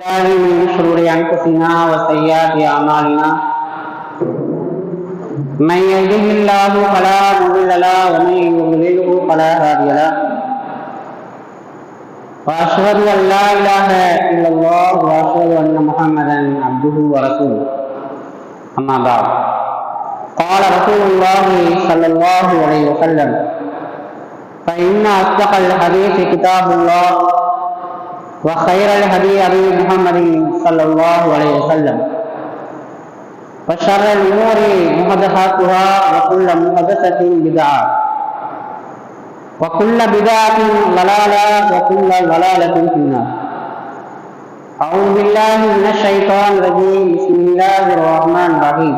الله من شرور أنفسنا وسيئات أعمالنا من يهده الله فلا مضل له ومن يضلله فلا هادي له وأشهد أن لا إله إلا الله وأشهد أن محمدا عبده ورسوله أما بعد قال رسول الله صلى الله عليه وسلم فإن أصدق الحديث كتاب الله وخير الهدي هدي محمد صلى الله عليه وسلم. وشر الأمور محدثاتها وكل محدثة بدعة. وكل بدعة ضلالة وكل ضلالة في النار. أعوذ بالله من الشيطان الرجيم. بسم الله الرحمن الرحيم.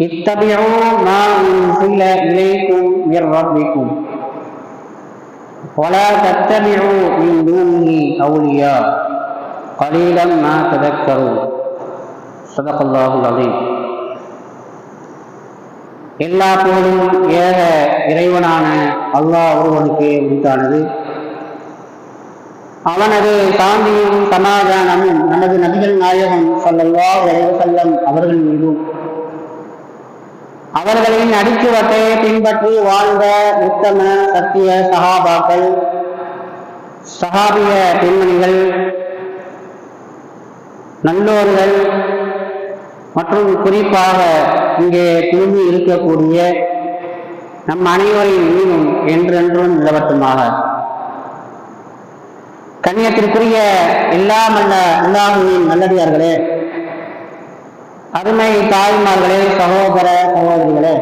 اتبعوا ما أنزل إليكم من ربكم. ولا تتبعوا من دونه أولياء قليلا ما تذكرون صدق الله العظيم எல்லா புகழும் ஏக இறைவனான அல்லாஹ் ஒருவனுக்கு உரித்தானது அவனது சாந்தியும் சமாதானமும் நமது நபிகள் நாயகம் ஸல்லல்லாஹு அலைஹி வஸல்லம் அவர்கள் மீதும் அவர்களின் அடிச்சுவட்டை பின்பற்றி வாழ்ந்த உத்தம சத்திய சகாபாக்கள் சகாபிய பெண்மணிகள் நல்லோர்கள் மற்றும் குறிப்பாக இங்கே குழுமி இருக்கக்கூடிய நம் அனைவரின் மீனும் என்றென்றும் நிலவட்டுமாக. கண்ணியத்திற்குரிய எல்லாம் அல்ல அல்லாஹுவின் நல்லடியார்களே அருமை தாய்மார்களே சகோதர சகோதரிகளே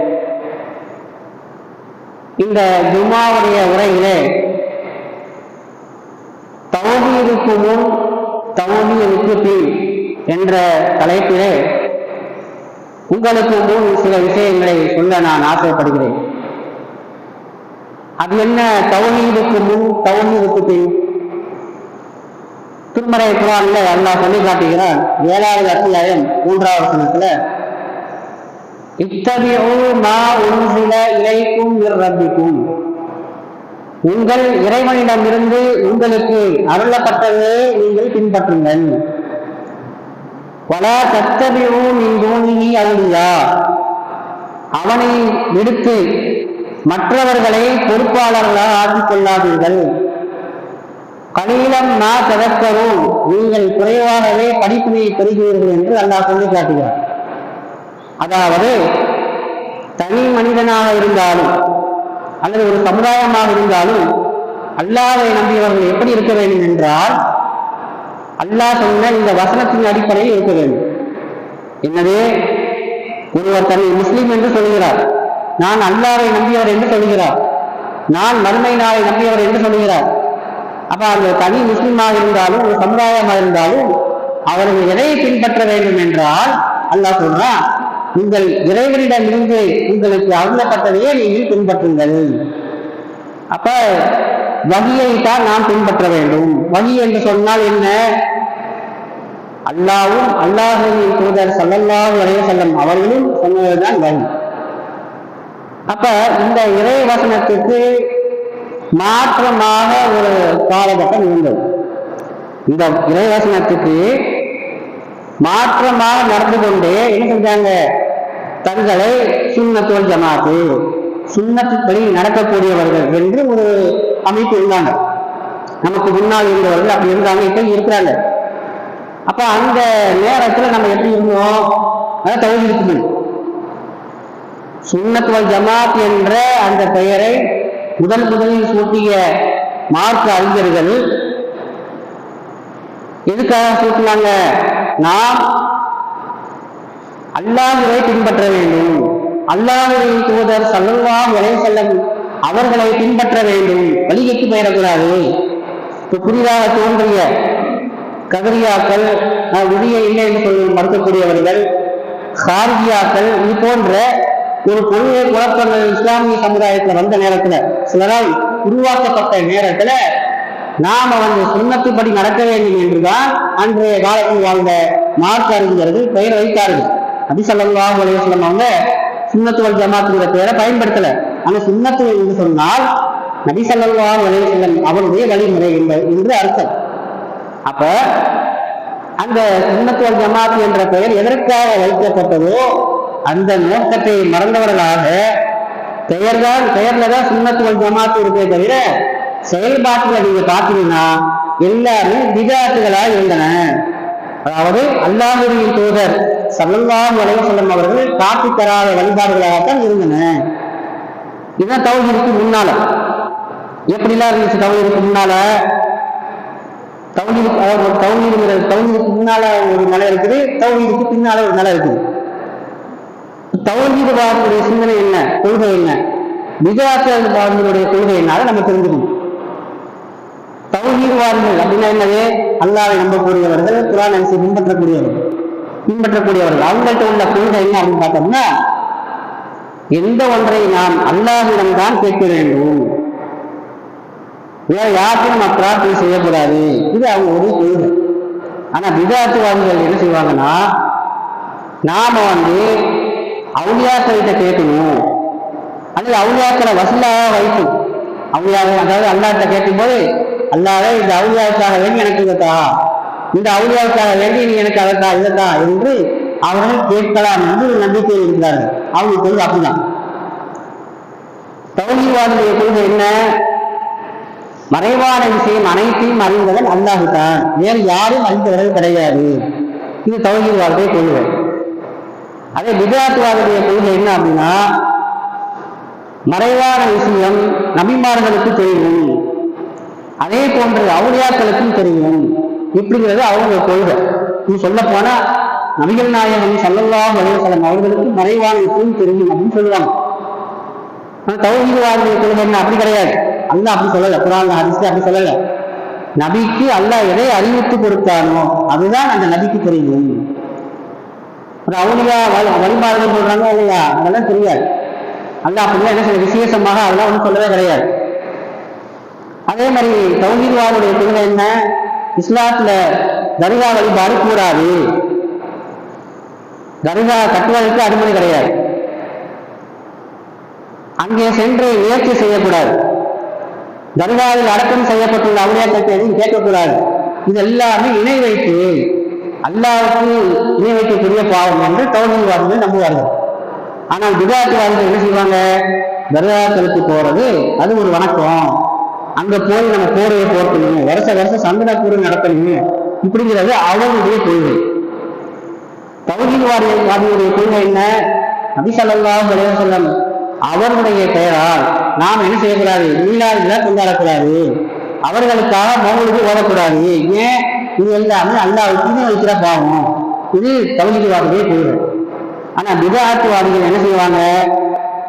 இந்த ஜுமாவுடைய உரையிலே தௌஹீதுக்கு முன் தௌஹீதுக்கு பின் என்ற தலைப்பிலே உங்களுக்கு முன் சில விஷயங்களை சொல்ல நான் ஆசைப்படுகிறேன். அது என்ன தௌஹீதுக்கு முன் தௌஹீதுக்கு பின்? திருமறை குரான்ல அல்லாஹ் சொல்லி காட்டுகிறான் ஏழாவது அத்தியாயம் மூன்றாவது வசனத்துல இத்தபிஉ மா உன்சில இலைக்கும் ரப்பிக்கும். உங்கள் இறைவனிடமிருந்து உங்களுக்கு அருளப்பட்டதை நீங்கள் பின்பற்றுங்கள். வலா தத்தபிஉ மின் தூணிஹி அவுலியா. அவனை விடுத்து மற்றவர்களை பொறுப்பாளர்களாக ஆக்கிக் கொள்ளாதீர்கள். கலீலம் நா ததக்கரும் நீங்கள் குறைவாகவே படிப்பினை பெறுகிறீர்கள் என்று அல்லாஹ் சொல்லி காட்டுகிறார். அதாவது தனி மனிதனாக இருந்தாலும் அல்லது ஒரு சமுதாயமாக இருந்தாலும் அல்லாவை நம்பியவர்கள் எப்படி இருக்க வேண்டும் என்றால் அல்லாஹ் சொன்ன இந்த வசனத்தின் அடிப்படையில் இருக்க வேண்டும். எனவே ஒருவர் தன்னை முஸ்லீம் என்று சொல்கிறார். நான் அல்லாவை நம்பியவர் என்று சொல்கிறார். நான் மறுமை நாளை நம்பியவர் என்று சொல்கிறார். அப்ப அந்த தனி முஸ்லீமாக இருந்தாலும் ஒரு சமுதாயமாக இருந்தாலும் அவர்கள் எதை பின்பற்ற வேண்டும் என்றால் அல்லாஹ் சொல்றான் உங்கள் இறைவனிடம் இருந்து உங்களுக்கு அருளப்பட்டதையே நீங்கள் பின்பற்றுங்கள். அப்ப வகியை தான் நாம் பின்பற்ற வேண்டும். வகி என்று சொன்னால் என்ன? அல்லாவும் அல்லாஹின் தூதர் சல்லல்லாஹு அலைய செல்லம் அவர்களும் சொன்னதுதான் வகி. அப்ப இந்த இறை வசனத்துக்கு மாற்றமாக ஒரு காலகட்டம் இருந்தது. இந்த இறைவசனத்துக்கு மாற்றமாக நடந்து கொண்டே என்ன செஞ்சாங்க? தங்களை சுண்ணத்தோல் ஜமாத்து சுண்ணத்துப்படி நடக்கக்கூடியவர்கள் என்று ஒரு அமைப்பு இருந்தாங்க. நமக்கு முன்னால் இருந்தவர்கள் அப்படி இருந்தாங்க இப்ப இருக்கிறாங்க. அப்ப அந்த நேரத்துல நம்ம எப்படி இருந்தோம்? அதான் தகுதி சுண்ணத்துவல் ஜமாத் என்ற அந்த பெயரை முதல் முதலில் சூட்டிய மார்க்க அறிஞர்கள் எதுக்காக சூட்டினாங்க? நாம் அல்லாஹுவை பின்பற்ற வேண்டும். அல்லாஹுவின் தூதர் சல்லல்லாஹு அலைஹி செல்லம் அவர்களை பின்பற்ற வேண்டும். வழிகட்டு பெயரக்கூடாது இப்ப புதிதாக தோன்றிய கதரியாக்கள் உரிய இல்லை என்று சொல்லி மறுக்கக்கூடியவர்கள் ஹார்ஜியாக்கள் இது போன்ற ஒரு கொள்கை குழப்பங்கள் இஸ்லாமிய சமுதாயத்துல வந்த நேரத்துல சிலரால் உருவாக்கப்பட்ட நேரத்துல நாம வந்து சுண்ணத்துப்படி நடக்க வேண்டும் என்றுதான் அன்றைய காலத்தில் வாழ்ந்த மார்க் அறிஞர்கள் பெயர் வைத்தார்கள். அபி சல்லாஹூ அவங்க சுண்ணத்துவல் ஜமாத்துங்கிற பெயரை பயன்படுத்தல. ஆனா சுண்ணத்து என்று சொன்னால் நபி ஸல்லல்லாஹு அவருடைய வழிமுறை என்று அர்த்தம். அப்ப அந்த சுண்ணத்துவல் ஜமாத் என்ற பெயர் எதற்காக வைக்கப்பட்டதோ அந்த நோக்கத்தை மறந்தவர்களாக பெயர்தான் பெயர்ல தான் சுண்ணத்துவல் ஜமாத்து இருக்கே தவிர செயல்பாட்டுல நீங்க பார்த்தீங்கன்னா எல்லாமே விதாத்துகளா இருந்தன. அதாவது அல்லாஹுவின் தூதர் சல்லல்லாஹு அலைஹி வஸல்லம் அவர்கள் காட்டி தராத வழிபாடுகளாகத்தான் இருந்தன. இதுதான் தௌஹீதுக்கு முன்னால. எப்படிலாம் இருந்துச்சு தௌஹீதுக்கு முன்னால? தௌஹீதுக்கு அதாவது தௌஹீதுங்கிற தௌஹீதுக்கு முன்னால ஒரு நிலை இருக்குது தௌஹீதுக்கு பின்னால ஒரு நிலை இருக்குது. தௌஹீது சிந்தனை என்ன? கொள்கை என்ன? விஜயாத்த கொள்கை என்ன நம்ம தெரிஞ்சுக்கணும் தௌஹீதவாதிகள் அப்படின்னா என்னது? அல்லாவை நம்பக்கூடியவர்கள் குரான் அரிசி பின்பற்றக்கூடியவர்கள். பின்பற்றக்கூடியவர்கள். அவங்கள்ட்ட உள்ள கொள்கை என்ன அப்படின்னு பார்த்தோம்னா எந்த ஒன்றை நாம் அல்லாஹ்விடம் தான் கேட்க வேண்டும். வேற யாருக்கும் நம்ம பிரார்த்தனை செய்யக்கூடாது. இது அவங்க ஒரு கொள்கை. ஆனா விதாத்துவாதிகள் என்ன செய்வாங்கன்னா நாம வந்து அவுளியாக்கள்கிட்ட கேட்கணும். அல்லது அவுளியாக்களை வசூலாக வைக்கும். அவுளியாவை அதாவது அல்லாட்ட கேட்கும்போது அல்லாவே இந்த அவுளியாவுக்காக வேண்டி எனக்கு இதத்தா இந்த அவுளியாவுக்காக வேண்டி நீ எனக்கு அதத்தா இதத்தா என்று அவர்கள் கேட்கலாம் என்று நம்பிக்கை இருக்கிறார்கள் அவங்க கொள்கை அப்படிதான் தௌஹீவாதுடைய கொள்கை என்ன? மறைவான விஷயம் அனைத்தையும் அறிந்தவன் அல்லாஹுதான் வேறு யாரும் அறிந்தவர்கள் கிடையாது. இது தௌஹீவாதுடைய கொள்கை. அதே விதாத்துவாதுடைய கொள்கை என்ன அப்படின்னா மறைவான விஷயம் நபிமார்களுக்கு தெரியும். அதே போன்று அவுளியாக்களுக்கும் தெரியும். இப்படிங்கிறது அவங்க கொள்கை. இது சொல்ல போனா நபிகள் நாயகம் சல்லல்லாஹு வலிவசலம் அவர்களுக்கு மறைவான விஷயம் தெரியும் அப்படின்னு சொல்லுவாங்க ஆனா தௌஹீதுவாதிய கொள்கை என்ன? அப்படி கிடையாது. அல்லா அப்படி சொல்லல. குரான் ஹரிசு அப்படி சொல்லல. நபிக்கு அல்லாஹ் எதை அறிவித்து கொடுத்தானோ அதுதான் அந்த நபிக்கு தெரியும். அப்புறம் அவுளியா வழிபாடுகள் சொல்றாங்க இல்லையா? அதெல்லாம் தெரியாது. அல்ல அப்படிலாம் என்ன சொல்ல விசேஷமாக அதெல்லாம் ஒன்றும் சொல்லவே கிடையாது. அதே மாதிரி தௌஹீத்வாருடைய கொள்கை என்ன? இஸ்லாத்துல தர்கா வழிபாடு கூடாது. தர்கா கட்டுவதற்கு அனுமதி கிடையாது. அங்கே சென்று முயற்சி செய்யக்கூடாது. தர்காவில் அடக்கம் செய்யப்பட்டுள்ள அவுளியாக்கத்தை எதையும் கேட்கக்கூடாது. இது எல்லாமே இணை வைத்து அல்லாவுக்கு இணை வைக்கக்கூடிய பாவம் என்று தௌஹீத்வாதிகள் நம்புவார்கள். ஆனால் விதாத்துவாதிகள் என்ன செய்வாங்க? தர்காக்களுக்கு போறது அது ஒரு வணக்கம். அங்க போய் நம்ம போரையை போர்த்தணும் வருஷ வருஷம் சந்தன கூறு நடத்தணும் இப்படிங்கிறது அவருடைய கொள்கை. தௌஹீத்வாதி வாதியுடைய கொள்கை என்ன? நபி ஸல்லல்லாஹு அலைஹி அவருடைய பெயரால் நாம் என்ன செய்யக்கூடாது? மீளாதுகளை கொண்டாடக்கூடாது. அவர்களுக்காக மௌலுக்கு ஓடக்கூடாது. ஏன்? இது எல்லாமே அல்லாவுக்குமே வைக்கிற பாவம். இது தௌஹீத்வாதியுடைய போயிடும். ஆனா பிதாத்துவாதிகள் என்ன செய்வாங்க?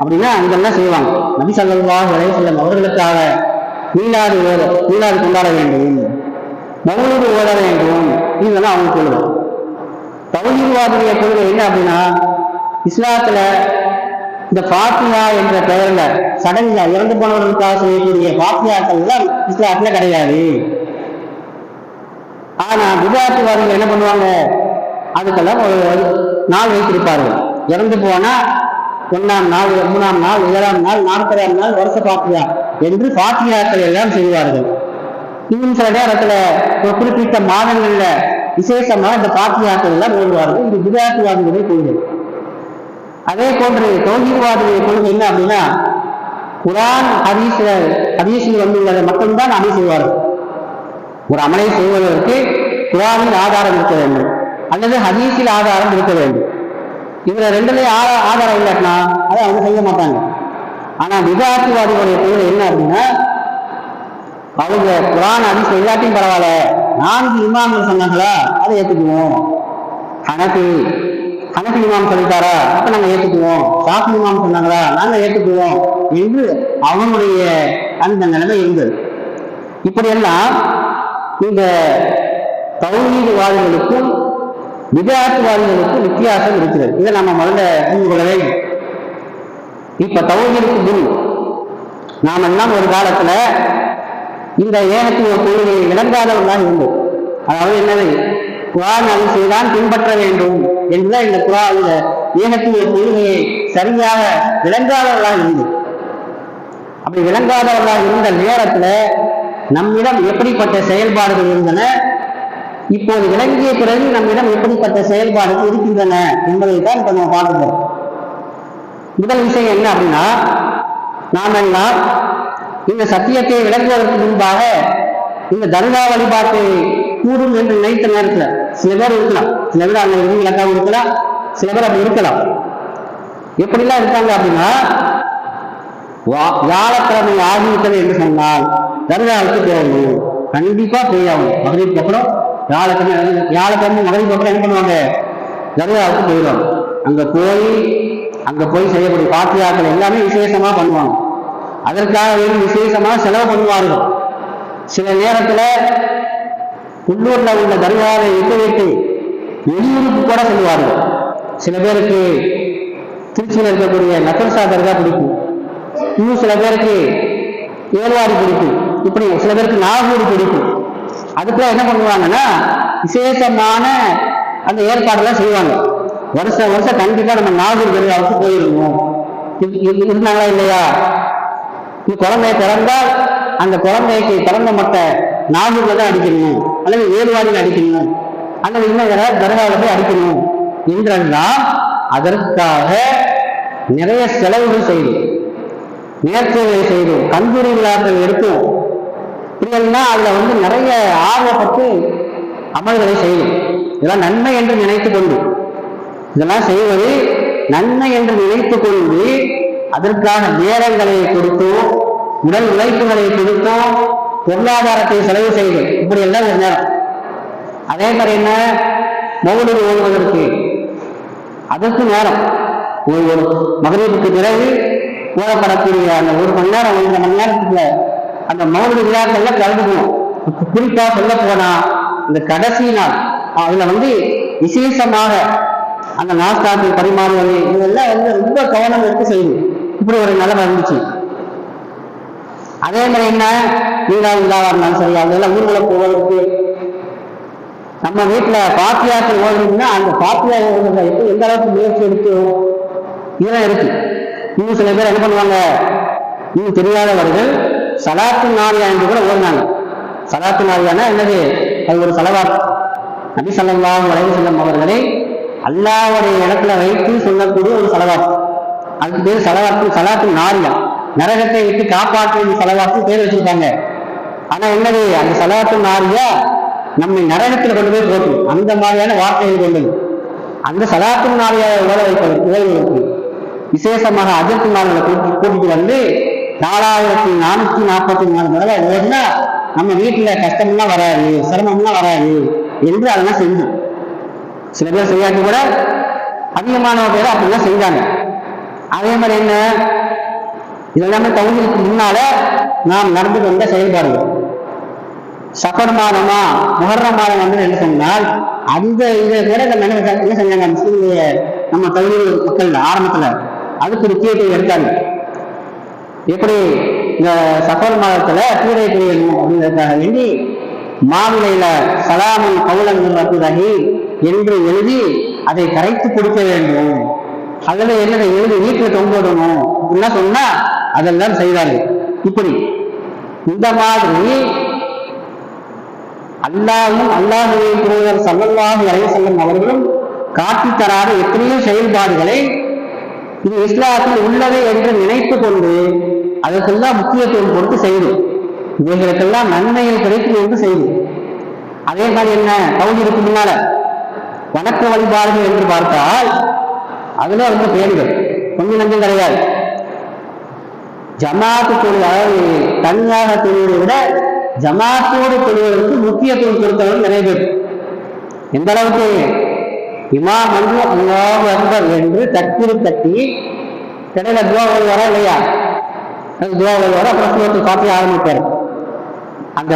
அப்படின்னா இதெல்லாம் செய்வாங்க. நபி ஸல்லல்லாஹு அலைஹி வஸல்லம் அவர்களுக்காக மீளாது ஓத மீளாது கொண்டாட வேண்டும். மௌலூது ஓட வேண்டும். இதெல்லாம் அவங்க சொல்லுவோம் தௌஹீத்வாதிய கொள்கை என்ன அப்படின்னா இஸ்லாத்துல இந்த பாத்தியா என்ற பெயர்ல சடங்குல இறந்து போனவர்களுக்காக செய்யக்கூடிய பாத்தியாக்கள் எல்லாம் இஸ்லாத்துல கிடையாது. ஆனா விதாத்துவாதிகள் என்ன பண்ணுவாங்க? அதுக்கெல்லாம் ஒரு நாள் வைத்திருப்பார்கள். இறந்து போனா ஒன்னாம் நாள் மூணாம் நாள் ஏழாம் நாள் நாற்பதாம் நாள் வருஷ பாத்தியா என்று பாத்தியாக்கள் எல்லாம் செய்வார்கள். இன்னும் சில நேரத்துல ஒரு குறிப்பிட்ட மாதங்கள்ல விசேஷமா இந்த பாத்தியாக்கள் எல்லாம் ஓடுவார்கள் இது விதாத்துவாதிகளுடைய கொள்கை. அதே போன்று தௌஹீத்வாதிகளுடைய கொள்கை என்ன அப்படின்னா குரான் ஹதீஸ்ல ஹதீஸில் வந்துள்ளதை மட்டும்தான் அமல் செய்வார்கள். ஒரு அமலை செய்வதற்கு குரானில் ஆதாரம் இருக்க வேண்டும். அல்லது ஹதீஸில் ஆதாரம் இருக்க வேண்டும். இதுல ரெண்டுலயும் ஆதாரம் இல்லாட்டினா அதை அவங்க செய்ய மாட்டாங்க. ஆனா விதாத்துவாதிகளுடைய கொள்கை என்ன அப்படின்னா அவங்க குரான் ஹதீஸ் எல்லாத்தையும் பரவாயில்ல நான்கு இமாம்கள் சொன்னாங்களா அதை ஏத்துக்குவோம். ஹனபி ஹனபி இமாம் சொல்லிட்டாரா அப்ப நாங்க ஏத்துக்குவோம். சாஃபி இமாம் சொன்னாங்களா நாங்க ஏத்துக்குவோம் என்று அவனுடைய அந்த நிலைமை இருந்தது. இப்படியெல்லாம் இந்த தௌஹீதுவாதிகளுக்கும் விதாத்துவாதிகளுக்கும் வித்தியாசம் இருக்கிறது. இதை நம்ம முதல்ல புரிந்து கொள்ள வேண்டும். இப்ப தௌஹீதுக்கு முன் நாம் எல்லாம் ஒரு காலத்துல இந்த ஏகத்துவ கொள்கையை விளங்காதவர்களாக இருந்தோம். அதாவது என்னது? குரான் அது தான் பின்பற்ற வேண்டும் என்றுதான் இந்த குரா இந்த ஏகத்துவ கொள்கையை சரியாக விளங்காதவர்களாக இருந்தோம். அப்படி விளங்காதவர்களாக இருந்த நேரத்துல நம்மிடம் எப்படிப்பட்ட செயல்பாடுகள் இருந்தன? இப்போது விளங்கிய பிறகு நம்மிடம் எப்படிப்பட்ட செயல்பாடுகள் இருக்கின்றன என்பதை தான் இப்ப நம்ம பார்க்கிறோம் முதல் விஷயம் என்ன அப்படின்னா நாம் எல்லாம் இந்த சத்தியத்தை விளங்குவதற்கு முன்பாக இந்த தர்கா வழிபாட்டை கூடும் என்று நினைத்த நேரத்தில் சில பேர் இருக்கலாம். சில பேர் அங்கே இருந்து இலக்காக இருக்கலாம். சில பேர் அப்படி இருக்கலாம். எப்படிலாம் இருக்காங்க அப்படின்னா வா- வியாழக்கிழமை ஆகிவிட்டது என்று சொன்னால் தர்காவுக்கு போகணும். கண்டிப்பா போயாகும் மகளிருக்கு அப்புறம் வியாழக்கிழமை வியாழக்கிழமை மகளிருக்கு அப்புறம் என்ன பண்ணுவாங்க? தர்காவுக்கு போயிடுவாங்க. அங்க போய் அங்க போய் செய்யக்கூடிய பாத்தியாக்கள் எல்லாமே விசேஷமா பண்ணுவாங்க. அதற்காக வேண்டி விசேஷமா செலவு பண்ணுவார்கள். சில நேரத்துல உள்ளூர்ல உள்ள தர்காவை விட்டு விட்டு வெளியூருக்கு கூட செல்வார்கள். சில பேருக்கு திருச்சியில் இருக்கக்கூடிய நக்கல்சா தர்கா பிடிக்கும். இன்னும் சில பேருக்கு ஏர்வாடி பிடிக்கும். இப்படி சில பேருக்கு நாகூர் பிடிக்கும். அதுக்குள்ள என்ன பண்ணுவாங்கன்னா விசேஷமான அந்த ஏற்பாடெல்லாம் செய்வாங்க. வருஷம் வருஷம் கண்டிப்பா நம்ம நாகூர் தர்காவுக்கு போயிருவோம். இருந்தாங்களா இல்லையா? இந்த குழந்தைய பிறந்தால் அந்த குழந்தைக்கு பிறந்த மட்டை நாகூர்ல தான் அடிக்கணும். அல்லது ஏர்வாடியில் அடிக்கணும். அல்லது இன்னும் வேற தர்காவில் போய் அடிக்கணும். என்றெல்லாம் அதற்காக நிறைய செலவுகள் செய்யும் நேர்ச்சைகளை செய்தோம் கந்தூரி விழாக்கள் எடுத்தோம் இப்படியெல்லாம் அதுல வந்து நிறைய ஆர்வப்பட்டு அமல்களை செய்யும் இதெல்லாம் நன்மை என்று நினைத்து கொண்டு. இதெல்லாம் செய்வது நன்மை என்று நினைத்து கொண்டு அதற்காக நேரங்களை கொடுத்தோம் உடல் உழைப்புகளை கொடுத்தோம் பொருளாதாரத்தை செலவு செய்து. இப்படி எல்லாம் ஒரு நேரம். அதே மாதிரி என்ன? மௌலில் ஓடுவதற்கு. அதற்கு நேரம். ஒரு ஒரு மகளிருக்கு பிறகு ஓடப்படக்கூடிய அந்த ஒரு மணி நேரம் ஒன்றரை மணி நேரத்துக்குள்ள அந்த மௌன விழாக்கள்ல கலந்துக்கணும் குறிப்பா சொல்ல போனா இந்த கடைசி நாள் அதுல வந்து விசேஷமாக அந்த நாஸ்தாக்கள் பரிமாறுவது இதெல்லாம் வந்து ரொம்ப கவனம் எடுத்து செய்யணும் இப்படி ஒரு நிலைமை இருந்துச்சு. அதே மாதிரி என்ன? நீங்களா விழாவா இருந்தாலும் சரி அதெல்லாம் ஊர்வல போவதற்கு நம்ம வீட்டுல பாத்தியாக்கள் ஓடுறீங்கன்னா அந்த பாத்தியா எப்படி எந்த அளவுக்கு முயற்சி எடுத்து இதெல்லாம் இருக்கு. இன்னும் சில பேர் என்ன பண்ணுவாங்க? இன்னும் தெரியாதவர்கள் சலாத்து நாரியா என்று கூட ஓடினாங்க சலாத்து நாரியானா என்னது? அது ஒரு செலவாட்டு நபி ஸல்லல்லாஹு வளைவு செல்லும் அவர்களை அல்லாவுடைய இடத்துல வைத்து சொல்லக்கூடிய ஒரு செலவாட்டு அதுக்கு பேர் செலவாட்டு சலாத்து நாரியா நரகத்தை விட்டு காப்பாற்றும் செலவாட்டு பேர் வச்சிருக்காங்க. ஆனா என்னது? அந்த சலாத்து நாரியா நம்மை நரகத்தில் கொண்டு போய் போட்டும் அந்த மாதிரியான வார்த்தைகள் கொண்டது. அந்த சலாத்து நாரியா ஓட வைப்பதற்கு ஓய்வதற்கு விசேஷமாக அஜத்து நாள்களை கூட்டிட்டு வந்து நாலாயிரத்தி நானூத்தி நாற்பத்தி நாலு தடவை ஓடினா நம்ம வீட்டுல கஷ்டம்லாம் வராது சிரமம்லாம் வராது என்று அதெல்லாம் செஞ்சோம் சில பேர் செய்யாட்டி கூட அதிகமான பேர் அப்படிலாம் செய்தாங்க. அதே மாதிரி என்ன? இதெல்லாமே தகுதிக்கு முன்னால நாம் நடந்து கொண்ட செயல்பாடுகள். சஃபர் மாதமா முஹர்ரம் மாதம் வந்து என்ன சொன்னால் அந்த இதை கூட நம்ம என்ன என்ன செஞ்சாங்க? முஸ்லிம்களுடைய நம்ம தகுதி மக்கள் ஆரம்பத்துல அதுக்கு முக்கியத்துவம் எடுத்தாங்க. எப்படி இந்த சஃபர் மாதத்துல சூரிய பிரியணும் அப்படிங்கிறதுக்காக வேண்டி மாவிலையில சலாமன் கவுலன் ரகுரகி என்று எழுதி அதை கரைத்து கொடுக்க வேண்டும். அதுல என்னதை எழுதி வீட்டுல தொங்கிடணும் அப்படின்னா சொன்னா அதெல்லாம் செய்தார்கள் இப்படி இந்த மாதிரி அல்லாஹும் அல்லாஹுடைய தூதர் சல்லல்லாஹு அலைவசல்லம் அவர்களும் காட்டி தராத எத்தனையோ செயல்பாடுகளை இது இஸ்லாத்தில் உள்ளது என்று நினைத்து கொண்டு அதற்கெல்லாம் முக்கியத்துவம் கொடுத்து செய்யும் இவைகளுக்கெல்லாம் நன்மைகள் கிடைக்கும் என்று செய்யுது அதே மாதிரி என்ன? பகுதி இருக்கு முன்னால. வணக்க வழிபாடுகள் என்று பார்த்தால் அதுல ரொம்ப பேர்கள் கொஞ்சம் நஞ்சம் கிடையாது. ஜமாத்து தொழில் அதாவது தனியாக தொழிலை விட ஜமாத்தோடு தொழிலுக்கு முக்கியத்துவம் கொடுத்தவர்கள் நிறைய பேர். எந்த அளவுக்கு? இமாம் வந்து அல்லாஹ் அக்பர் என்று தக்பீர் தட்டி இடையில துவாவல் வர இல்லையா? அது துவாவல் வர அப்புறம் சூரத்து ஆரம்பிப்பார். அந்த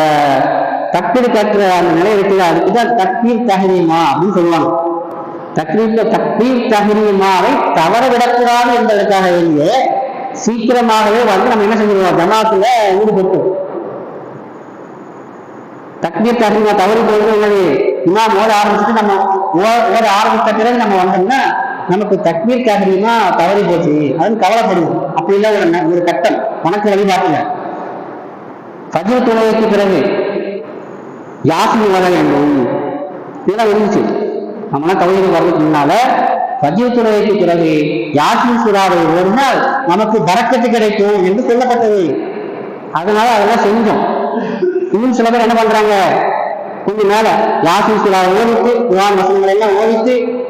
தக்பீர் கட்டுற அந்த நிலை இருக்குல்ல அதுக்கு தான் தக்பீர் தஹரீமா அப்படின்னு சொல்லுவாங்க. தக்பீர் தக்பீர் தஹரீமாவை தவற விடக்கூடாது என்பதற்காக வேண்டிய சீக்கிரமாகவே வந்து நம்ம என்ன செஞ்சிருவோம்? ஜமாத்துல ஈடுபட்டு தக்பீர் தஹரீமா தவறி போகிறது என்னது இமாம் ஓட ஆரம்பிச்சுட்டு நம்ம ஓட ஆரம்பித்த பிறகு நம்ம வந்தோம்னா நமக்கு தக்மீர் காரணமா தவறி போச்சு. அதுன்னு கவலைப்படுவோம். அப்படி இல்லை ஒரு ஒரு கட்டம். வணக்க வழிபாட்டுல ஃபஜ்ர் தொழுகைக்கு பிறகு யாசினி வர வேண்டும். இதெல்லாம் இருந்துச்சு. நம்மளாம் கவிதை வர்றதுக்கு முன்னால துறைக்கு தொழுகைக்கு பிறகு யாசின் சூறாவை ஓடினால் நமக்கு பறக்கத்து கிடைக்கும் என்று சொல்லப்பட்டது. அதனால அதெல்லாம் செஞ்சோம். இன்னும் சில பேர் என்ன பண்றாங்க? கொஞ்ச மேல. யாசின் சுறாவை ஓடித்து குரான் வசனங்களை எல்லாம் ஓடித்து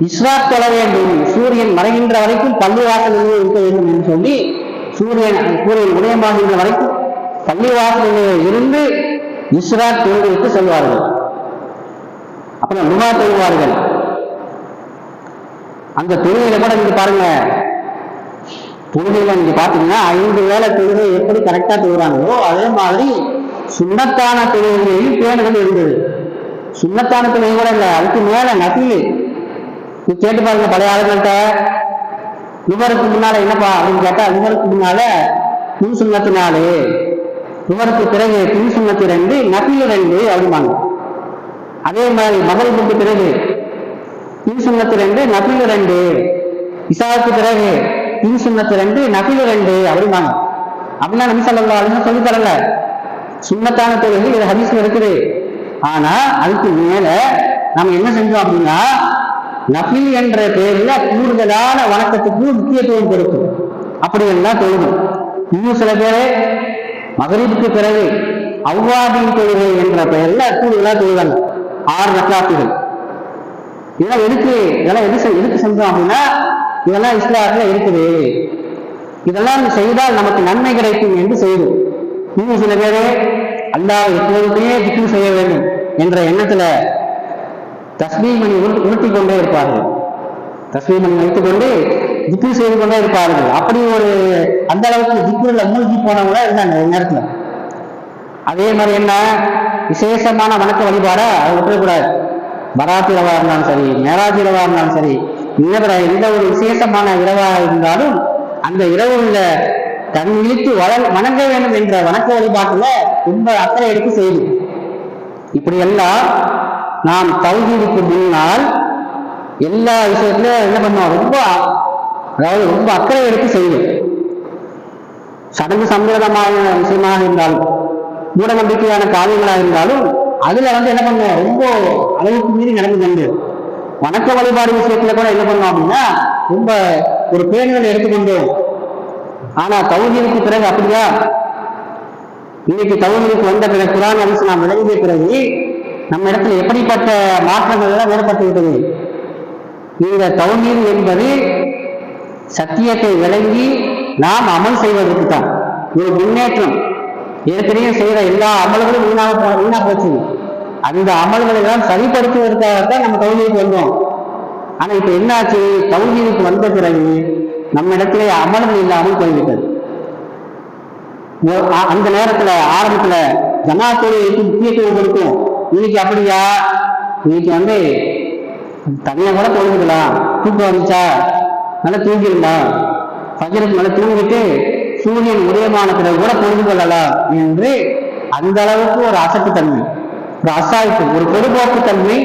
இஸ்ராத் தொழ வேண்டும். சூரியன் மறைகின்ற வரைக்கும் பள்ளிவாசலிலே இருக்க வேண்டும் என்று சொல்லி சூரியன் சூரியன் உதயமாகின்ற வரைக்கும் பள்ளிவாசலிலே இருந்து இஸ்ராத் தொழுகைக்கு செல்வார்கள். அப்புறம் லுமா தொழுவார்கள். அந்த தொழுகையில கூட நீங்க பாருங்க. தொழுகையில நீங்க பாத்தீங்கன்னா ஐந்து வேளை தொழுகை எப்படி கரெக்டா தொழுறாங்களோ அதே மாதிரி சுண்ணத்தான தொழுகையிலையும் பேணுகள் இருந்தது. சுண்ணத்தான தொழுகை கூட இல்லை அதுக்கு மேல நசிலு. நீ கேட்டு பாருங்க பழைய ஆளுங்கள்ட்ட. நுகருக்கு முன்னால என்னப்பா அப்படின்னு கேட்டா நுகருக்கு முன்னால முன் சுண்ணத்து நாலு. நுகருக்கு பிறகு பின் சுண்ணத்து ரெண்டு நபிலு ரெண்டு அப்படிம்பாங்க. அதே மாதிரி மகளுக்கு பிறகு பின் சுண்ணத்து ரெண்டு நபிலு ரெண்டு. இசாவுக்கு பிறகு பின் சுண்ணத்து ரெண்டு நபிலு ரெண்டு அப்படிம்பாங்க. அப்படின்னா நபி சொல்லா அப்படின்னு சொல்லி தரல. சுண்ணத்தான தொழில் இது ஹதீஸ்ல இருக்குது. ஆனா அதுக்கு மேல நம்ம என்ன செஞ்சோம் அப்படின்னா நபில் என்ற பெயர்ல கூடுதலான வணக்கத்துக்கு முக்கியத்துவம் கொடுக்கும். அப்படி எல்லாம் தொழுகும் இன்னும் சில பேர் மகரீபுக்கு பிறகு அவ்வாதின் தொழுகை என்ற பெயர்ல கூடுதலாக தொழுவாங்க ஆறு ரக்காத்துகள். இதெல்லாம் எதுக்கு இதெல்லாம் எது எதுக்கு செஞ்சோம் அப்படின்னா இதெல்லாம் இஸ்லாத்துல இருக்குது. இதெல்லாம் செய்தால் நமக்கு நன்மை கிடைக்கும் என்று செய்தோம் இன்னும் சில பேரே அல்லாஹ் எப்போதுமே திக்கு செய்ய வேண்டும் என்ற எண்ணத்துல தஸ்மீ மணி உருட்டி கொண்டே இருப்பார்கள். தஸ்மீ மணி வைத்துக் கொண்டு திக்கு செய்து கொண்டே இருப்பார்கள். அப்படி ஒரு அந்த அளவுக்கு திக்குல மூழ்கி போனவங்க இருந்தாங்க இந்த நேரத்துல. அதே மாதிரி என்ன? விசேஷமான வணக்க வழிபாட அதை விட்டுறக்கூடாது. பராத் இரவா இருந்தாலும் சரி மேராஜ் இரவா இருந்தாலும் சரி இன்னபிற எந்த ஒரு விசேஷமான இரவா இருந்தாலும் அந்த இரவுல தன் இழுத்து வள வணங்க வேண்டும் என்ற வணக்க வழிபாட்டுல ரொம்ப அக்கறை எடுத்து செய்யும் இப்படி எல்லாம் நாம் தௌஹீதுக்கு முன்னால் எல்லா விஷயத்துல என்ன பண்ணுவோம்? ரொம்ப அதாவது ரொம்ப அக்கறை எடுத்து செய்யும் சடங்கு சம்பிரதமான விஷயமாக இருந்தாலும் மூட நம்பிக்கையான காரியங்களாக இருந்தாலும் அதுல வந்து என்ன பண்ணுவோம்? ரொம்ப அளவுக்கு மீறி நடந்து கொண்டு வணக்க வழிபாடு விஷயத்துல கூட என்ன பண்ணோம் அப்படின்னா ரொம்ப ஒரு பேணுதல் எடுத்துக்கொண்டு ஆனா தௌஹீதுக்கு பிறகு அப்படியா இன்னைக்கு தௌஹீதுக்கு வந்த பிறகு குரான் அரசு நாம் விளங்கிய பிறகு நம்ம இடத்துல எப்படிப்பட்ட மாற்றங்கள் எல்லாம் ஏற்பட்டு இந்த தௌமீர் என்பது சத்தியத்தை விளங்கி நாம் அமல் செய்வதற்கு தான். ஒரு முன்னேற்றம். ஏற்கனவே செய்த எல்லா அமல்களும் வீணாக வீணாக போச்சு. அந்த அமல்களை எல்லாம் சரிப்படுத்துவதற்காகத்தான் நம்ம தௌமீருக்கு வந்தோம். ஆனா இப்ப என்னாச்சு? தௌமீருக்கு வந்த பிறகு நம்ம இடத்திலே அமல்கள் இல்லாமல் போய்விட்டது. அந்த நேரத்துல ஆரம்பத்துல ஜமாத்தோடு முக்கியத்துவம் கொடுக்கும் இன்னைக்கு அப்படியா? இன்னைக்கு வந்து தனியா கூட தொழுதுக்கலாம் தூக்கம் வந்துச்சா? நல்லா தூங்கிடலாம் ஃபஜருக்கு நல்லா தூங்கிட்டு சூரியன் உதயமான பிறகு கூட பொழுது கொள்ளலாம் என்று அந்த அளவுக்கு ஒரு அசட்டுத்தன்மை ஒரு அசாய்ப்பு ஒரு பொதுபோக்கு தன்மை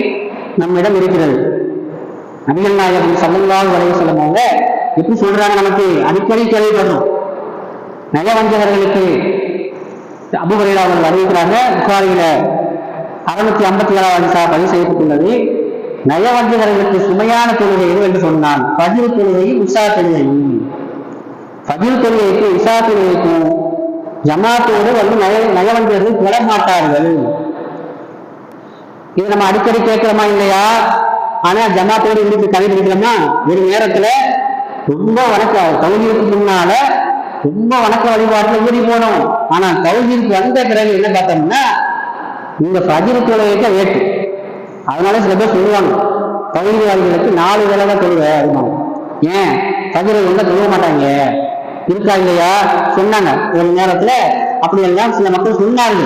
நம்மிடம் இருக்கிறது. நபிகள் நாயகம் சல்லல்லாஹு வரைய வஸல்லம் அவங்க எப்படி சொல்றாங்க நமக்கு? அடிக்கடி கேள்விப்படுறோம். நயவஞ்சகர்களுக்கு அபுஹுரைரா அவர்கள் அறிவிக்கிறாங்க புகாரியில அறுநூத்தி ஐம்பத்தி ஏழாவது சார் பதிவு செய்யப்பட்டுள்ளது. நயவஞ்சகர்களுக்கு சுமையான தொழுகை எது என்று சொன்னான் பதிவு தொழுகையும் உஷா தொழுகையும். பதிவு தொழுகைக்கும் உஷா தொழுகைக்கும் ஜமாத்தோடு வந்து நய நயவஞ்சகர்கள் பெறமாட்டார்கள் இதை இது நம்ம அடிக்கடி கேட்கிறோமா இல்லையா? ஆனா ஜமாத்தோடு இருந்து கடைபிடிக்கிறோமா ஒரு நேரத்துல ரொம்ப வணக்க தௌஹீதுக்கு முன்னால ரொம்ப வணக்க வழிபாட்டுல ஊறி போனோம். ஆனா தௌஹீதுக்கு வந்த பிறகு என்ன பார்த்தோம்னா இந்த ஃபஜ்ர் தொழுகைக்கு ஏற்று அதனால சில பேர் சொல்லுவாங்க தௌஹீதுவாதிகளுக்கு நாலு வேலை தான் தொழுவை அப்படிம்பாங்க. ஏன்? ஃபஜ்ர் ஒன்றா தொழுவ மாட்டாங்க. இருக்கா இல்லையா சொன்னாங்க. ஒரு நேரத்துல அப்படி எல்லாம் சில மக்கள் சொன்னாங்க.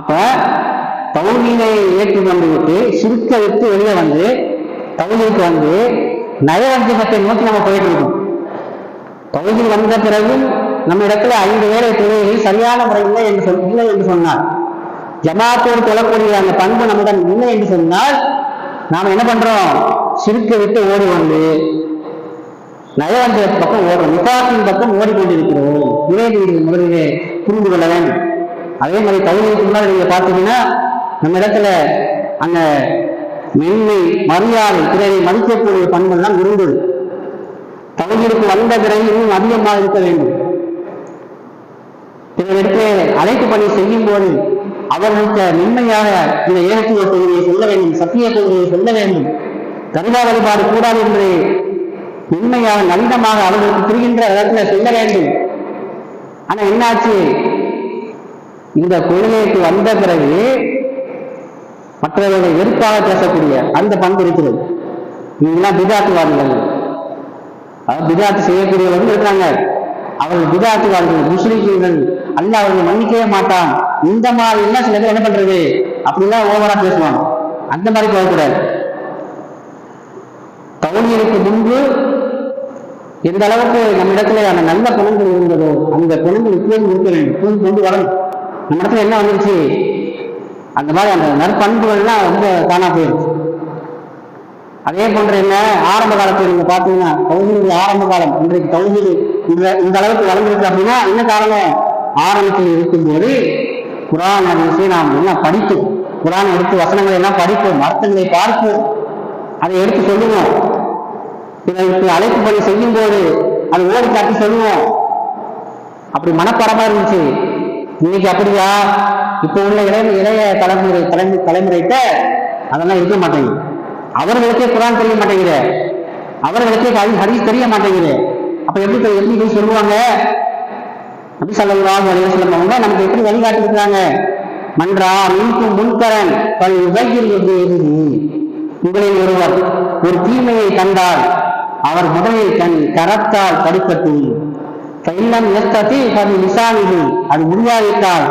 அப்ப தௌஹீதை ஏற்றுக்கொண்டு விட்டு சிறுக்க விட்டு வெளியே வந்து தௌஹீதுக்கு வந்து நயவஞ்சகத்தை நோக்கி நம்ம போயிட்டு இருக்கோம். தௌஹீது வந்த பிறகு நம்ம இடத்துல ஐந்து வேலை தொழில்கள் சரியான முறை இல்லை என்று சொல் இல்லை என்று சொன்னார். ஜமாத்தோடு தொழக்கூடிய அந்த பண்பு நம்முடன் இல்லை என்று சொன்னால் நாம் என்ன பண்றோம்? சிறுக்க விட்டு ஓடி வந்து நயவஞ்சகத்தின் பக்கம் ஓடும் நிபாத்தின் பக்கம் ஓடிக்கொண்டிருக்கிறோம். இதை முதலிலே புரிந்து கொள்ள வேண்டும். அதே மாதிரி தகுதிக்கு முன்னாடி நீங்க பார்த்தீங்கன்னா நம்ம இடத்துல அந்த மென்மை மரியாதை பிறரை மதிக்கக்கூடிய பண்பெல்லாம் இருந்தது. தகுதிக்கு வந்த பிறகு இன்னும் அதிகமாக இருக்க வேண்டும். பிறருக்கு அழைப்பு பணி செய்யும் போது அவர்களுக்கு மென்மையாக இந்த ஏகத்துவ கொள்கையை சொல்ல வேண்டும் சத்திய கொள்கையை சொல்ல வேண்டும். கருதா வழிபாடு கூடாது என்று மென்மையாக நலிதமாக அவர்களுக்கு புரிகின்ற இடத்துல சொல்ல வேண்டும். ஆனா என்னாச்சு? இந்த கொள்கைக்கு வந்த பிறகு மற்றவர்களை வெறுப்பாக பேசக்கூடிய அந்த பண்பு இருக்கிறது. இவங்கெல்லாம் பிதாத்துவாதிகள். அதாவது பிதாத்து செய்யக்கூடியவர்கள் இருக்காங்க. அவர்கள் பிதாத்துவாதிகள் முஸ்லிம்கள். அல்ல அவர்கள் மன்னிக்கவே மாட்டான். இந்த மாதிரி எல்லாம் சில பேர் என்ன பண்றது? அப்படிலாம் ஓவரா பேசுவாங்க. அந்த மாதிரி போகக்கூடாது. கவுனியருக்கு முன்பு எந்த அளவுக்கு நம்ம இடத்துல அந்த நல்ல குணங்கள் இருந்ததோ அந்த குணங்கள் இப்போது இருக்க வேண்டும். இப்போது கொண்டு வரணும். நம்ம இடத்துல என்ன வந்துருச்சு? அந்த மாதிரி அந்த நற்பண்புகள்லாம் ரொம்ப காணா போயிருச்சு. அதே போன்ற என்ன? ஆரம்ப காலத்தில் நீங்க பாத்தீங்கன்னா தௌஹீது ஆரம்ப காலம். இன்றைக்கு தௌஹீது இந்த இந்த அளவுக்கு வளர்ந்துருக்கு அப்படின்னா என்ன காரணம்? ஆரம்பத்தில் இருக்கும்போது குரான் விஷயம் நாம் என்ன படிப்போம். குரான் எடுத்து வசனங்களை எல்லாம் படிப்போம். அர்த்தங்களை பார்ப்போம். அதை எடுத்து சொல்லுவோம். இதற்கு அழைப்பு பணி செய்யும் போது அதை ஓடி காட்டி சொல்லுவோம். அப்படி மனப்பரமா இருந்துச்சு. இன்னைக்கு அப்படியா? இப்ப உள்ள இளைய இளைய தலைமுறை தலைமை தலைமுறைகிட்ட அதெல்லாம் இருக்க மாட்டேங்குது. அவர்களுக்கே குரான் தெரிய மாட்டேங்குது. அவர்களுக்கே ஹரி ஹரிஸ் தெரிய மாட்டேங்குது. அப்ப எப்படி எப்படி போய் சொல்லுவாங்க? நபி ஸல்லல்லாஹு அலைஹி வஸல்லம் அவங்க நமக்கு எப்படி வழிகாட்டிருக்காங்க மன்றா மின்கும் முன்கரன் பல் உபகில் உங்களில் ஒருவர் ஒரு தீமையை கண்டால் அவர் முதலில் தன் கரத்தால் தடுக்கட்டும் கைலம் எஸ்ததி பதி நிசானிது அது முடியாவிட்டால்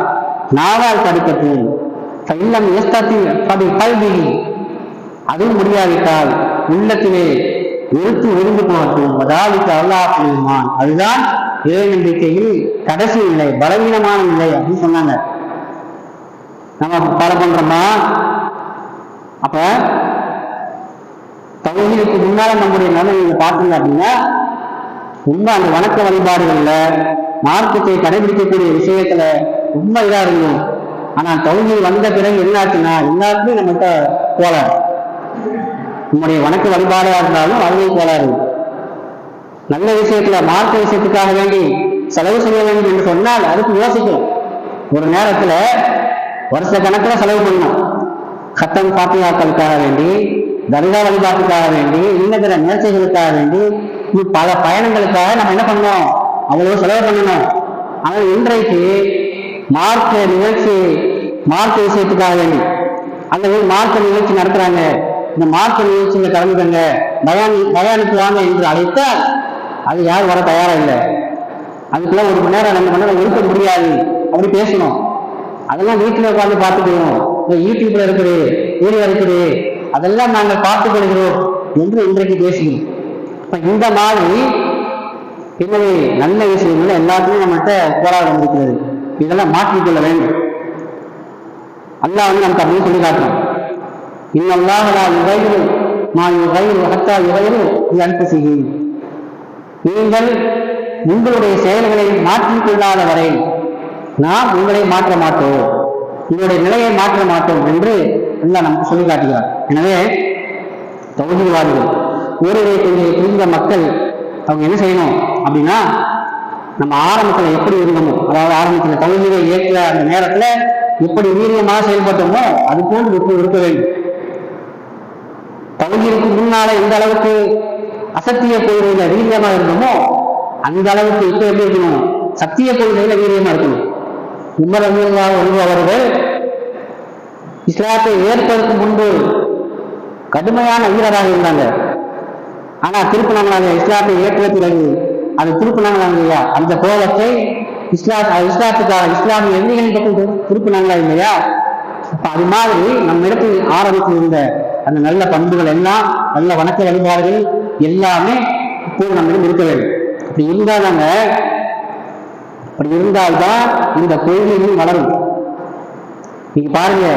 நாவால் தடுக்கட்டும் கைலம் எஸ்ததி பதி கல்வி அதுவும் முடியாவிட்டால் உள்ளத்திலே வெறுத்து விருந்து போகட்டும். அதாவது அல்லாஹ் அதுதான் இறை நம்பிக்கையில் கடைசி நிலை பலவீனமான நிலை அப்படின்னு சொன்னாங்க. நம்ம பல பண்றோமா? அப்ப தகுதிக்கு முன்னால நம்முடைய நிலை நீங்க பார்த்தீங்க அப்படின்னா ரொம்ப அந்த வணக்க வழிபாடுகள்ல மார்க்கத்தை கடைபிடிக்கக்கூடிய விஷயத்துல ரொம்ப இதா இருக்கும் ஆனா தகுதி வந்த பிறகு என்ன ஆச்சுன்னா எல்லாருக்குமே நம்மகிட்ட போல நம்முடைய வணக்க வழிபாடாக இருந்தாலும் அதுவே கோளாறு நல்ல விஷயத்துல மார்க்க விஷயத்துக்காக வேண்டி செலவு செய்ய வேண்டும் என்று சொன்னால் அதுக்கு யோசிக்கும் ஒரு நேரத்துல வருஷ கணக்குல செலவு பண்ணணும். கத்தம் பாத்தியாக்களுக்காக வேண்டி தர்கா வழிபாட்டுக்காக வேண்டி இன்னபிற நேர்ச்சைகளுக்காக வேண்டி பல பயணங்களுக்காக நம்ம என்ன பண்ணோம் அவ்வளவு செலவு பண்ணணும். ஆனால் இன்றைக்கு மார்க்க நிகழ்ச்சி மார்க்க விஷயத்துக்காக வேண்டி அல்லது மார்க்க நிகழ்ச்சி நடத்துறாங்க. இந்த மாற்று நிகழ்ச்சியில் கலந்துக்கங்க பயானி பயானுக்கு வாங்க என்று அழைத்தால் அது யாரும் வர தயாரா இல்லை. அதுக்குள்ள ஒரு மணி நேரம் ரெண்டு மணி நேரம் இருக்க முடியாது. அப்படி பேசணும். அதெல்லாம் வீட்டில் உட்காந்து பார்த்துக்கிறோம் இந்த யூடியூப்ல இருக்குது வீடியோ இருக்குது. அதெல்லாம் நாங்கள் பார்த்து கொள்கிறோம் என்று இன்றைக்கு பேசுகிறோம். இப்போ இந்த மாதிரி என்னது நல்ல விஷயங்கள் எல்லாத்தையும் நம்மகிட்ட போராடம் இருக்கிறது இதெல்லாம் மாற்றிக்கொள்ள வேண்டும். அல்லாஹ் வந்து நமக்கு அப்படின்னு சொல்லி காட்டுறோம் இன்னல்லாஹலா யுகைரு மா யுகைரு ஹத்தா இறைவு அன்பு செய்யும் நீங்கள் உங்களுடைய செயல்களை மாற்றிக் கொள்ளாத வரை நாம் உங்களை மாற்ற மாட்டோம். உங்களுடைய நிலையை மாற்ற மாட்டோம் என்று எல்லாம் நமக்கு சொல்லி காட்டுகிறார். எனவே தௌஹீத்வாதிகள் ஊரவை கொஞ்சம் புரிந்த மக்கள் அவங்க என்ன செய்யணும் அப்படின்னா நம்ம ஆரம்பத்தில் எப்படி இருந்தோமோ அதாவது ஆரம்பத்தில் தௌஹீதை ஏற்ற அந்த நேரத்தில் எப்படி வீரியமாக செயல்பட்டோமோ அது போன்று இருக்க இருக்க வேண்டும். தௌஹீதுக்கு முன்னால எந்த அளவுக்கு அசத்திய கொள்கையில வீரியமா இருந்தோமோ அந்த அளவுக்கு இப்ப எப்படி இருக்கணும்? சத்திய கொள்கையில வீரியமா இருக்கணும். உமர் அமீர்லா அவர்கள் இஸ்லாத்தை ஏற்பதற்கு முன்பு கடுமையான வீரராக இருந்தாங்க. ஆனா திருப்பினாங்களாங்க இஸ்லாத்தை ஏற்ற அது திருப்பினாங்களாங்க இல்லையா? அந்த கோபத்தை இஸ்லா இஸ்லாத்துக்காக இஸ்லாமிய எண்ணிகளின் பக்கம் திருப்பினாங்களா இல்லையா? அப்ப அது மாதிரி நம்ம இடத்தில் ஆரம்பத்தில் இருந்த அந்த நல்ல பண்புகள் எல்லாம் நல்ல வணக்க வழிபாடுகள் எல்லாமே இப்போது இருக்க வேண்டும். அப்படி இருந்தால் நாங்க அப்படி இருந்தால்தான் இந்த கொள்கையும் வளரும். நீங்க பாருங்க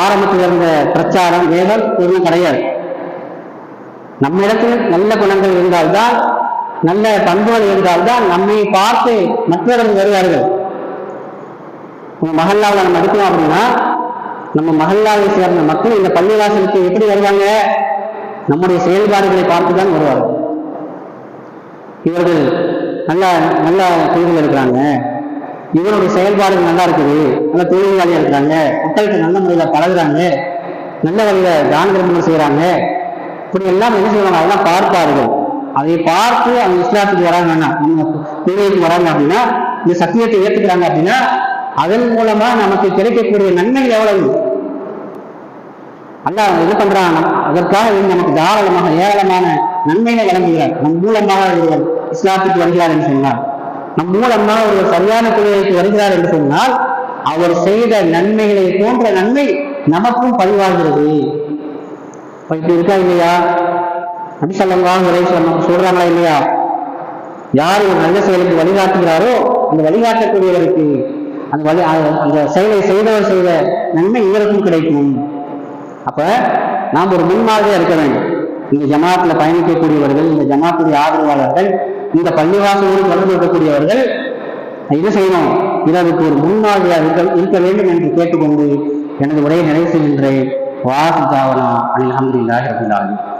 ஆரம்பத்தில் இருந்த பிரச்சாரம் வேதம் எதுவும் கிடையாது. நம்ம இடத்தில் நல்ல குணங்கள் இருந்தால்தான் நல்ல பண்புகள் இருந்தால்தான் நம்மை பார்த்து மற்றவர்கள் வருவார்கள். உங்க மகல்லாவில் நம்ம எடுக்கணும் அப்படின்னா நம்ம மகல்லாவை சேர்ந்த மக்கள் இந்த பள்ளிவாசலுக்கு எப்படி வருவாங்க? நம்முடைய செயல்பாடுகளை பார்த்து தான் வருவார்கள் இவர்கள் நல்லா நல்ல தொழில்கள் இருக்கிறாங்க. இவருடைய செயல்பாடுகள் நல்லா இருக்குது. நல்ல தொழிலாளியா இருக்கிறாங்க. மக்கள்கிட்ட நல்ல முறையில் பழகுறாங்க. நல்ல வழியில தான தர்மங்கள் செய்யறாங்க இப்படி எல்லாம் என்ன செய்வாங்க? அதெல்லாம் பார்ப்பார்கள். அதை பார்த்து அவங்க இஸ்லாத்துக்கு வராங்கன்னா நம்ம தொழிலுக்கு வராங்க அப்படின்னா இந்த சத்தியத்தை ஏற்றுக்கிறாங்க அப்படின்னா அதன் மூலமா நமக்கு கிடைக்கக்கூடிய நன்மைகள் எவ்வளவு? அல்ல என்ன பண்றான். அதற்காக இவன் நமக்கு தாராளமாக ஏராளமான நன்மைகளை வழங்குகிறார். நம் மூலமாக ஒருவர் இஸ்லாத்துக்கு வருகிறார் என்று சொன்னார் நம் மூலமாக ஒருவர் சரியான தொழிலுக்கு வருகிறார் என்று சொன்னால் அவர் செய்த நன்மைகளை போன்ற நன்மை நமக்கும் பதிவாகிறது. இப்படி இருக்கா இல்லையா? நபி ஸல்லல்லாஹு சொல்றாங்களா இல்லையா? யார் ஒரு நல்ல செயலுக்கு வழிகாட்டுகிறாரோ அந்த வழிகாட்டக்கூடியவருக்கு அந்த வழி அந்த- செயலை செய்தவர் செய்த நன்மை இவருக்கும் கிடைக்கும். அப்ப நாம் ஒரு முன்மாதிரியா இருக்க வேண்டும். இந்த ஜமாத்துல பயணிக்கக்கூடியவர்கள் இந்த ஜமாத்துடைய ஆதரவாளர்கள் இந்த பள்ளிவாசலோடு வளர்ந்து இருக்கக்கூடியவர்கள் என்ன செய்யணும். இதற்கு ஒரு முன்மாதிரியாக இருக்க இருக்க வேண்டும் என்று கேட்டுக்கொண்டு எனது உரையை நிறைவு செய்கின்றேன். வாசு தாவனா அலமதுல்லாஹி ரபில் ஆலமீன்.